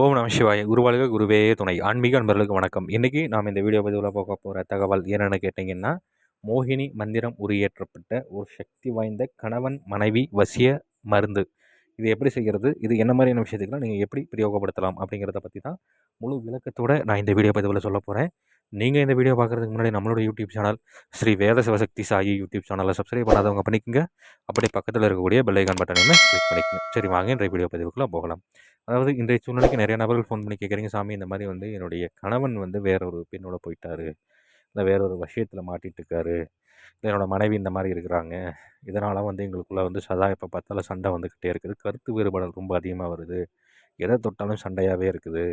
ஓம் நம சிவாய. குருவாழ்க குருவே துணை. ஆன்மீக நண்பர்களுக்கு வணக்கம். இன்றைக்கி நாம் இந்த வீடியோ பதிவில் பார்க்க போகிற தகவல் என்னென்னு கேட்டிங்கன்னா மோகினி மந்திரம் உரியேற்றப்பட்ட ஒரு சக்தி வாய்ந்த கணவன் மனைவி வசிய மருந்து. இது எப்படி செய்கிறது? இது என்ன மாதிரியான விஷயத்துக்குலாம் நீங்கள் எப்படி பிரயோகப்படுத்தலாம்? அப்படிங்கிறத பற்றி தான் முழு விளக்கத்தோடு நான் இந்த வீடியோ பதிவில் சொல்ல போகிறேன் நீங்கள் இந்த வீடியோ பார்க்குறதுக்கு முன்னாடி நம்மளோட YouTube channel Shri Veda Sivasakthi Sai YouTube சேனலை சப்ஸ்கிரைப் பண்ணாதவங்க பண்ணிக்கோங்க. அப்படி பக்கத்தில் இருக்கக்கூடிய பெல்லைக்கான் பட்டனையுமே கிளிக் பண்ணிக்கோங்க. சரி வாங்க இன்றைய வீடியோ பதிவுக்குள்ளே போகலாம். அதாவது இன்றைய சூழ்நிலைக்கு நிறைய நபர்கள் ஃபோன் பண்ணி கேட்குறீங்க சாமி இந்த மாதிரி வந்து என்னுடைய கணவன் வந்து வேற ஒரு பெண்ணோட போயிட்டாரு. இல்லை வேற ஒரு விஷயத்தில் மாட்டிகிட்டு இருக்காரு. இல்லை என்னோடய மனைவி இந்த மாதிரி இருக்கிறாங்க. இதனால் வந்து எங்களுக்குள்ளே வந்து சதா எப்போ பார்த்தாலும் சண்டை வந்துக்கிட்டே இருக்குது. கருத்து வேறுபாடு ரொம்ப அதிகமாக வருது. எதை தொட்டாலும் சண்டையாகவே இருக்குது.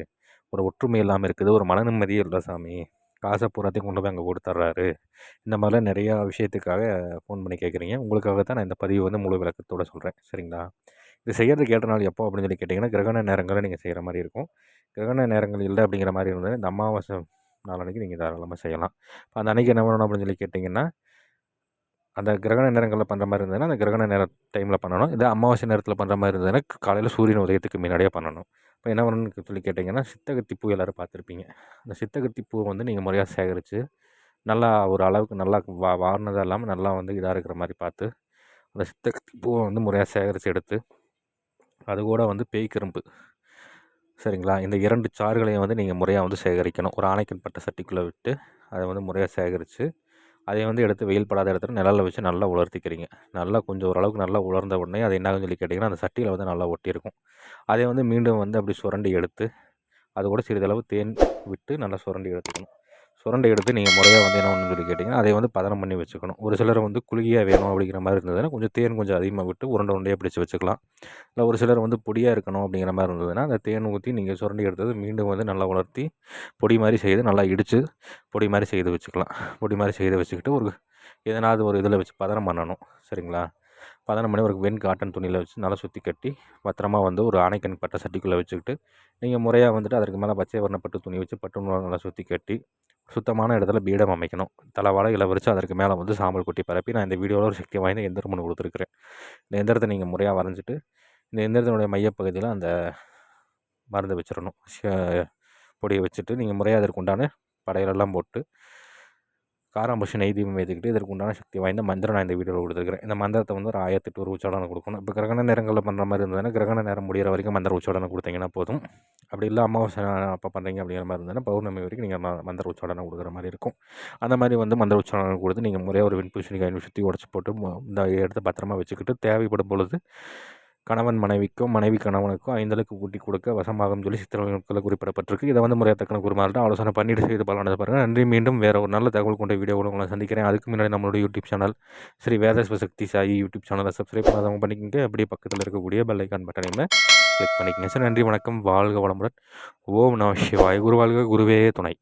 ஒரு ஒற்றுமை இல்லாமல் இருக்குது. ஒரு மன நிம்மதியே இல்லை சாமி. காசை பூராத்தையும் கொண்டு போய் அங்கே கொடுத்துட்றாரு இந்த மாதிரிலாம் நிறையா விஷயத்துக்காக ஃபோன் பண்ணி கேட்குறீங்க. உங்களுக்காக தான் நான் இந்த பதிவு வந்து முழு விளக்கத்தோடு சொல்கிறேன் சரிங்களா? இது செய்கிறதுக்கு ஏற்ற நாள் எப்போ அப்படின்னு சொல்லி கேட்டிங்கன்னா கிரகண நேரங்களில் நீங்கள் செய்கிற மாதிரி இருக்கும். கிரகண நேரங்கள் இல்லை அப்படிங்கிற மாதிரி இருந்தால் இந்த அமாவாசை நாளன்னைக்கு நீங்கள் தாராளமாக செய்யலாம். இப்போ அந்த அன்றைக்கி என்ன பண்ணணும் அப்படின்னு சொல்லி கேட்டிங்கன்னா அந்த கிரகண நேரங்களில் பண்ணுற மாதிரி இருந்ததுன்னா அந்த கிரகண நேர டைமில் பண்ணணும். இதே அமாவாசை நேரத்தில் பண்ணுற மாதிரி இருந்ததுன்னா காலையில் சூரியன் உதயத்துக்கு முன்னாடியே பண்ணணும். இப்போ என்ன பண்ணணும்னு சொல்லி கேட்டிங்கன்னா சித்தகத்தி பூ எல்லோரும் பார்த்துருப்பீங்க. அந்த சித்தகத்தி பூவை வந்து நீங்கள் முறையாக சேகரித்து நல்லா ஒரு அளவுக்கு நல்லா வா வாரினதாக இல்லாமல் நல்லா வந்து இதாக இருக்கிற மாதிரி பார்த்து அந்த சித்தகத்தி பூவை வந்து முறையாக சேகரித்து எடுத்து அது கூட வந்து பேய் கரும்பு. சரிங்களா? இந்த இரண்டு சாறுகளையும் வந்து நீங்கள் முறையாக வந்து சேகரிக்கணும். ஒரு ஆணைக்கன் பட்ட சட்டிக்குள்ளே விட்டு அதை வந்து முறையாக சேகரித்து அதை வந்து எடுத்து வெயில் படாத இடத்துல நிழலில் வச்சு நல்லா உலர்த்திக்கிறீங்க. நல்லா கொஞ்சம் ஓரளவுக்கு நல்லா உலர்ந்த உடனே அது என்னாகும் சொல்லி கேட்டிங்கன்னா அந்த சட்டியில் வந்து நல்லா ஒட்டியிருக்கும். அதை வந்து மீண்டும் வந்து அப்படி சுரண்டி எடுத்து அது கூட சிறிதளவு தேன் விட்டு நல்லா சுரண்டி எடுத்துக்கணும். சுரண்டை எடுத்து நீங்கள் முறையாக வந்து என்ன ஒன்று சொல்லி கேட்டிங்கன்னா அதை வந்து பதனம் பண்ணி வச்சுக்கணும். ஒரு சிலர் வந்து குலுகியாக வேணும் அப்படிங்கிற மாதிரி இருந்ததுன்னா கொஞ்சம் தேன் கொஞ்சம் அதிகமாக விட்டு உருண்டை உருண்டையாக பிடிச்சி வச்சுக்கலாம். இல்லை ஒரு சிலர் வந்து பொடியாக இருக்கணும் அப்படிங்கிற மாதிரி இருந்ததுன்னா அந்த தேன் ஊற்றி நீங்கள் சுரண்டை எடுத்தது மீண்டும் வந்து நல்லா வளர்த்தி பொடி மாதிரி செய்து நல்லா இடித்து பொடி மாதிரி செய்து வச்சுக்கலாம். பொடி மாதிரி செய்து வச்சுக்கிட்டு ஒரு எதனாவது ஒரு இதில் வச்சு பதனம் பண்ணணும். சரிங்களா? பதினொன்று மணி ஒரு வெண் காட்டன் துணியில் வச்சு நல்லா சுற்றி கட்டி பத்திரமா வந்து ஒரு ஆணைக்கண் பட்டை சட்டிக்குள்ளே வச்சுக்கிட்டு நீங்கள் முறையாக வந்துட்டு அதற்கு மேலே பச்சை வர்ணப்பட்டு துணி வச்சு பட்டு நல்லா சுற்றி கட்டி சுத்தமான இடத்துல பீடம் அமைக்கணும். தலை இளவரிச்சு அதற்கு மேலே வந்து சாம்பல் கொட்டி பரப்பி நான் இந்த வீடியோவில் ஒரு சக்தி வாய்ந்த எந்திரம் ஒன்று கொடுத்துருக்குறேன். இந்த எந்திரத்தை நீங்கள் முறையாக வரைஞ்சிட்டு இந்த எந்திரத்தினுடைய மையப்பகுதியில் அந்த மருந்து வச்சிடணும் பொடியை வச்சுட்டு நீங்கள் முறையாக அதற்கு உண்டான படையிலெல்லாம் போட்டு காராம்பூஷி நெய் தீபம் வைத்துக்கிட்டு இதற்கு உண்டான சக்தி வாய்ந்த மந்திரம் நான் இந்த வீடியோவில் கொடுத்துருக்கிறேன். இந்த மந்திரத்தை வந்து ஒரு ஆயிரத்தி ஒரு உச்சாடனை கொடுக்கணும். இப்போ கிரகண நேரங்களில் பண்ணுற மாதிரி இருந்ததுன்னா கிரகண நேரம் முடிகிற வரைக்கும் மந்திர உச்சாடனை கொடுத்தீங்கன்னா போதும். அப்படி இல்லை அமாவாசை அப்போ பண்ணுறீங்க அப்படிங்கிற மாதிரி இருந்ததுன்னா பௌர்ணமி வரைக்கும் நீங்கள் மந்திர உச்சாடனை கொடுக்குற மாதிரி இருக்கும். அந்த மாதிரி வந்து மந்திர உச்சாடனை கொடுத்து நீங்கள் முறையாக ஒரு வெண்பூசணிக்காய் சுற்றி உடச்சி போட்டு இந்த இடத்த பத்திரமா வச்சுக்கிட்டு தேவைப்படும் பொழுது கணவன் மனைவிக்கும் மனைவி கணவனுக்கும் ஐந்தளவுக்கு கூட்டி கொடுக்க வசமாகும் சொல்லி சித்திரங்களில் குறிப்பிடப்பட்டிருக்கு. இதை வந்து முறையாக தக்கன குருமார்கிட்ட ஆலோசனை பண்ணிட்டு செய்து பலனது பாருங்கள் நன்றி. மீண்டும் வேறு ஒரு நல்ல தகவல் கொண்ட வீடியோ உங்களை சந்திக்கிறேன். அதுக்கு முன்னாடி நம்மளோட YouTube channel Sri Veda Shakti Sai YouTube சேனலை சப்ஸ்கிரைப் பண்ணாதவங்க பண்ணிக்கிட்டு அப்படியே பக்கத்தில் இருக்கக்கூடிய பெல்லைக்கான் பட்டனையுமே கிளிக் பண்ணிக்கங்க. சார் நன்றி. வணக்கம். வாழ்க வளமுடன். ஓம் நம சிவாய். குருவாழ்க குருவே துணை.